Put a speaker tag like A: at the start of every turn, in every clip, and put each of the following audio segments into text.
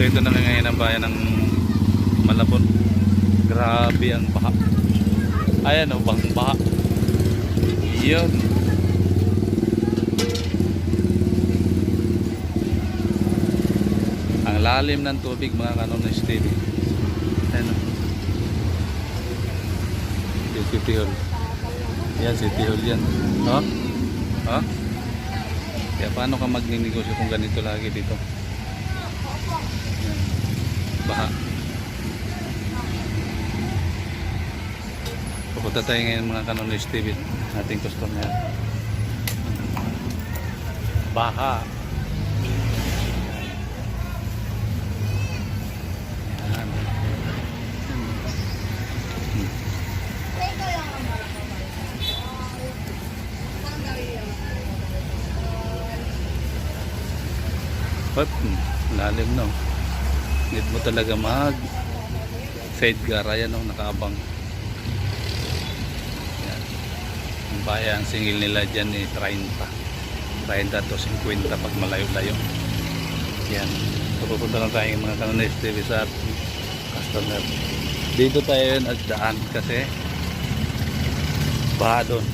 A: So ito na nga ngayon ang bayan ng Malabon. Grabe ang baha. Ayan o, bang baha. Yun. Ang lalim ng tubig mga kanon ng TV. Ayan o. Yung City Hall. Yan, City Hall yan. Ha? Ha? Kaya paano ka magninegosyo kung ganito lagi dito? Baha. Pupunta tayo ngayon mga kanonis TV. Ating customer. Baha. Yan. But, lalim no. Need mo talaga mag side guard. Ayan no, nakaabang. Yan. Ang bayan, singil nila dyan ni 30. 30 to 50 pag malayo-layo. Yan. So, pupunta lang tayo mga kanonis TV sa customer. Dito tayo yun at daan kasi baha doon.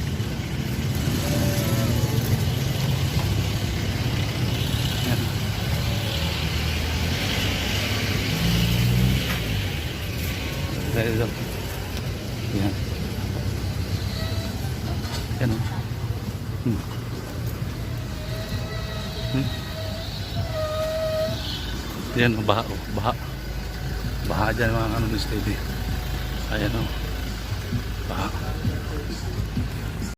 A: Yan. Dahil doon. Yan. Yan o. Hmm. Hmm. Yan o, baha o. Baha. Baha dyan mga ano ni Stevie. Ayan o.